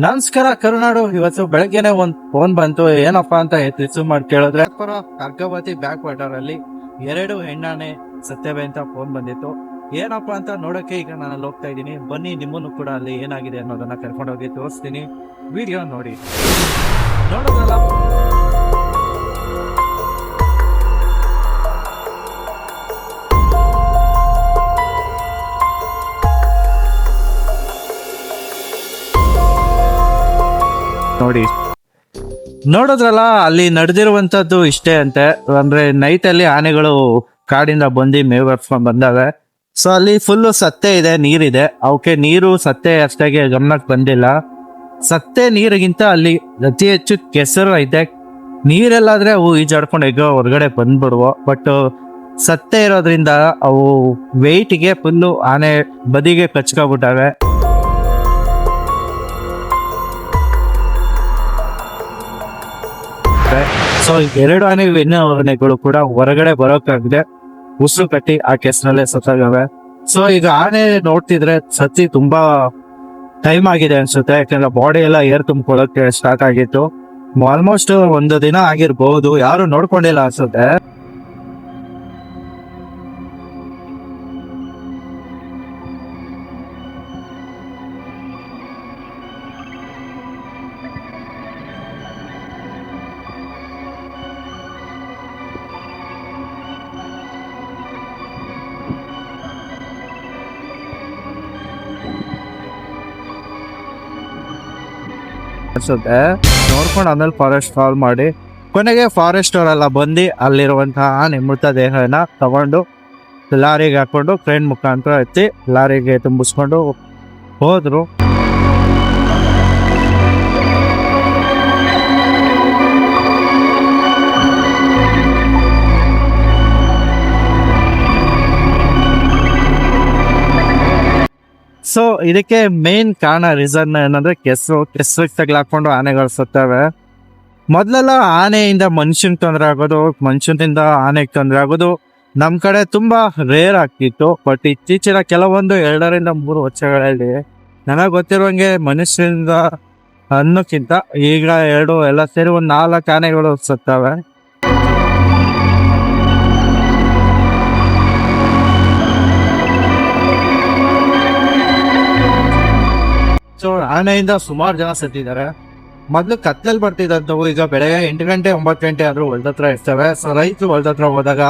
ನಮಸ್ಕಾರ, ಕರುನಾಡು. ಇವತ್ತು ಬೆಳಗ್ಗೆನೆ ಒಂದ್ ಫೋನ್ ಬಂತು. ಏನಪ್ಪಾ ಅಂತ ರಿಸೀವ್ ಮಾಡಿ ಕೇಳಿದ್ರೆ ಅರ್ಕವತಿ ಬ್ಯಾಕ್ ವಾಟರ್ ಅಲ್ಲಿ ಎರಡು ಹೆಣ್ಣಾನೆ ಸತ್ಯವೆ ಅಂತ ಫೋನ್ ಬಂದಿತ್ತು. ಏನಪ್ಪಾ ಅಂತ ನೋಡಕ್ಕೆ ಈಗ ನಾನು ಅಲ್ಲಿ ಹೋಗ್ತಾ ಇದ್ದೀನಿ. ಬನ್ನಿ, ನಿಮ್ಮನ್ನು ಕೂಡ ಅಲ್ಲಿ ಏನಾಗಿದೆ ಅನ್ನೋದನ್ನ ಕರ್ಕೊಂಡೋಗಿ ತೋರಿಸ್ತೀನಿ. ವಿಡಿಯೋ ನೋಡಿ. ನೋಡೋದಲ್ಲ. ನೋಡಿ. ನೋಡಿದ್ರಲ್ಲ, ಅಲ್ಲಿ ನಡೆದಿರುವಂತದ್ದು ಇಷ್ಟೇ ಅಂತೆ. ಅಂದ್ರೆ ನೈಟ್ ಅಲ್ಲಿ ಆನೆಗಳು ಕಾಡಿಂದ ಬಂದು ಮೇವ್ ಹರ್ಸ್ಕೊಂಡ್ ಬಂದಾವೆ. ಸೊ ಅಲ್ಲಿ ಫುಲ್ಲು ಸತ್ತೆ ಇದೆ, ನೀರಿದೆ. ಅವಕ್ಕೆ ನೀರು, ಸತ್ತೆ ಅಷ್ಟಾಗಿ ಗಮನಕ್ಕೆ ಬಂದಿಲ್ಲ. ಸತ್ತೆ ನೀರಿಗಿಂತ ಅಲ್ಲಿ ಅತಿ ಹೆಚ್ಚು ಕೆಸರು ಐತೆ. ನೀರೆಲ್ಲಾದ್ರೆ ಅವು ಈಜಾಡ್ಕೊಂಡು ಹೇಗೋ ಹೊರಗಡೆ ಬಂದ್ಬಿಡುವ. ಬಟ್ ಸತ್ತೆ ಇರೋದ್ರಿಂದ ಅವು ವೆಯ್ಟ್ಗೆ ಫುಲ್ಲು ಆನೆ ಬದಿಗೆ ಕಚ್ಕೊಬಿಟ್ಟಾವೆ. ಸೊ ಎರಡು ಆನೆ ಹೆಣ್ಣು ಆನೆಗಳು ಕೂಡ ಹೊರಗಡೆ ಬರೋಕಾಗಿದೆ ಉಸಿರು ಕಟ್ಟಿ ಆ ಕೆಸ್ನಲ್ಲೇ ಸತ್ತಾಗವೆ ಸೊ ಈಗ ಆನೆ ನೋಡ್ತಿದ್ರೆ ಸತ್ತಿ ತುಂಬಾ ಟೈಮ್ ಆಗಿದೆ ಅನ್ಸುತ್ತೆ. ಯಾಕಂದ್ರೆ ಬಾಡಿ ಎಲ್ಲ ಏರ್ ತುಂಬಿಕೊಳ್ಳೋಕೆ ಸ್ಟಾರ್ಟ್ ಆಗಿತ್ತು. ಆಲ್ಮೋಸ್ಟ್ ಒಂದು ದಿನ ಆಗಿರ್ಬಹುದು ಯಾರು ನೋಡ್ಕೊಂಡಿಲ್ಲ ಅನ್ಸುತ್ತೆ. ಅನ್ಸುತ್ತೆ. ನೋಡ್ಕೊಂಡು ಆಮೇಲೆ ಫಾರೆಸ್ಟ್ ಕಾಲ್ ಮಾಡಿ, ಕೊನೆಗೆ ಫಾರೆಸ್ಟ್ ಅವರೆಲ್ಲ ಬಂದು ಅಲ್ಲಿರುವಂತಹ ನಿಮೃತ ದೇಹನ ತಗೊಂಡು ಲಾರಿಗೆ ಹಾಕೊಂಡು ಟ್ರೈನ್ ಮುಖಾಂತರ ಎತ್ತಿ ಲಾರಿಗೆ ತುಂಬಿಸ್ಕೊಂಡು ಹೋದ್ರು. ಸೊ ಇದಕ್ಕೆ ಮೇನ್ ಕಾರಣ ರೀಸನ್ ಏನಂದ್ರೆ ಕೆಸರು ಕೆಸರಿಗೆ ತಗ್ಲಾಕೊಂಡು ಆನೆಗಳು ಸತ್ತವೆ. ಮೊದಲೆಲ್ಲ ಆನೆಯಿಂದ ಮನುಷ್ಯನ್ ತೊಂದರೆ ಆಗೋದು, ಮನುಷ್ಯನಿಂದ ಆನೆಗೆ ತೊಂದರೆ ಆಗೋದು ನಮ್ಮ ಕಡೆ ತುಂಬಾ ರೇರ್ ಆಗ್ತಿತ್ತು. ಬಟ್ ಇತ್ತೀಚಿನ ಕೆಲವೊಂದು ಎರಡರಿಂದ ಮೂರು ವರ್ಷಗಳಲ್ಲಿ ನನಗೆ ಗೊತ್ತಿರುವಂಗೆ ಮನುಷ್ಯನಿಂದ ಅನ್ನೋಕ್ಕಿಂತ ಈಗ ಎರಡು ಎಲ್ಲ ಸೇರಿ ಒಂದು ನಾಲ್ಕು ಆನೆಗಳು ಸತ್ತವೆ. ಸೊ ಆನೆಯಿಂದ ಸುಮಾರು ಜನ ಸತ್ತಿದ್ದಾರೆ ಮೊದಲು ಕತ್ತಲಲ್ಲಿ ಬರ್ತಿದ್ದಂಥವು ಈಗ ಬೆಳಗ್ಗೆ ಎಂಟು ಗಂಟೆ ಒಂಬತ್ತು ಗಂಟೆ ಆದರೂ ಹೊಲ್ದತ್ರ ಇರ್ತವೆ ಸೊ ರೈತರು ಹೊಲ್ದತ್ರ ಹೋದಾಗ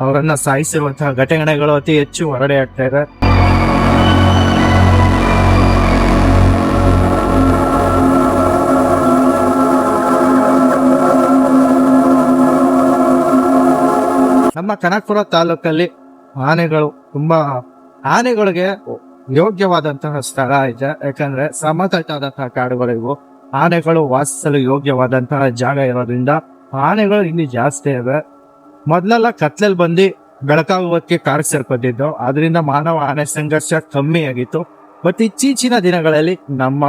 ಅವರನ್ನ ಸಾಯಿಸಿರುವಂತಹ ಘಟನೆಗಳು ಅತಿ ಹೆಚ್ಚು ಹೊರಡೆ ಆಗ್ತಾ ಇದೆ ನಮ್ಮ ಕನಕಪುರ ತಾಲೂಕಲ್ಲಿ ಆನೆಗಳು ತುಂಬಾ ಆನೆಗಳಿಗೆ ಯೋಗ್ಯವಾದಂತಹ ಸ್ಥಳ ಇದೆ. ಯಾಕಂದ್ರೆ ಸಮತಟ್ಟಾದಂತಹ ಕಾಡುಗಳಿವು. ಆನೆಗಳು ವಾಸಿಸಲು ಯೋಗ್ಯವಾದಂತಹ ಜಾಗ ಇರೋದ್ರಿಂದ ಆನೆಗಳು ಇಲ್ಲಿ ಜಾಸ್ತಿ ಇವೆ. ಮೊದಲೆಲ್ಲ ಕತ್ಲಲ್ಲಿ ಬಂದು ಬೆಳಕಾಗುವಕ್ಕೆ ಕಾರ್ ಸೇರ್ಕೊತಿದ್ದು ಅದರಿಂದ ಮಾನವ ಆನೆ ಸಂಘರ್ಷ ಕಮ್ಮಿ ಆಗಿತ್ತು. ಬಟ್ ಇತ್ತೀಚಿನ ದಿನಗಳಲ್ಲಿ ನಮ್ಮ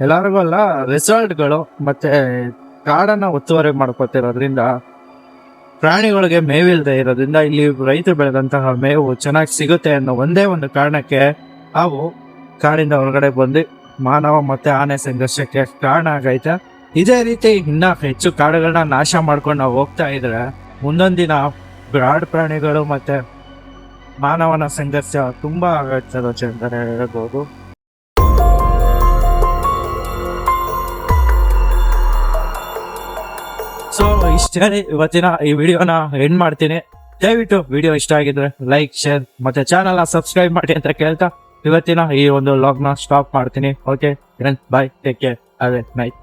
ಎಲ್ಲರಿಗೂ ಅಲ್ಲ ರೆಸಾರ್ಟ್ಗಳು ಮತ್ತೆ ಕಾಡನ್ನ ಒತ್ತುವರಿ ಮಾಡ್ಕೊತಿರೋದ್ರಿಂದ ಪ್ರಾಣಿಗಳಿಗೆ ಮೇವಿಲ್ಲದೆ ಇರೋದ್ರಿಂದ ಇಲ್ಲಿ ರೈತರು ಬೆಳೆದಂತಹ ಮೇವು ಚೆನ್ನಾಗಿ ಸಿಗುತ್ತೆ ಅನ್ನೋ ಒಂದೇ ಒಂದು ಕಾರಣಕ್ಕೆ ಅವು ಕಾಡಿಂದ ಹೊರಗಡೆ ಬಂದು ಮಾನವ ಮತ್ತೆ ಆನೆ ಸಂಘರ್ಷಕ್ಕೆ ಕಾರಣ ಆಗೈತೆ. ಇದೇ ರೀತಿ ಇನ್ನ ಹೆಚ್ಚು ಕಾಡುಗಳನ್ನ ನಾಶ ಮಾಡ್ಕೊಂಡು ನಾವು ಹೋಗ್ತಾ ಇದ್ರೆ ಮುಂದೊಂದಿನ ಕಾಡು ಪ್ರಾಣಿಗಳು ಮತ್ತೆ ಮಾನವನ ಸಂಘರ್ಷ ತುಂಬಾ ಆಗುತ್ತೆ ಅಂತಾನೆ ಹೇಳ್ಬೋದು. ಇಷ್ಟೇ ಇವತ್ತಿನ ಈ ವಿಡಿಯೋನ ಎಂಡ್ ಮಾಡ್ತೀನಿ. ದಯವಿಟ್ಟು ವಿಡಿಯೋ ಇಷ್ಟ ಆಗಿದ್ರೆ ಲೈಕ್ ಶೇರ್ ಮತ್ತೆ ಚಾನಲ್ ಸಬ್ಸ್ಕ್ರೈಬ್ ಮಾಡಿ ಅಂತ ಕೇಳ್ತಾ ಇವತ್ತಿನ ಈ ಒಂದು ಲಾಗ್ನ ಸ್ಟಾಪ್ ಮಾಡ್ತೀನಿ. ಓಕೆ ಬಾಯ್ ಟೇಕ್ ಕೇರ್ ಅದೇ ನೈಟ್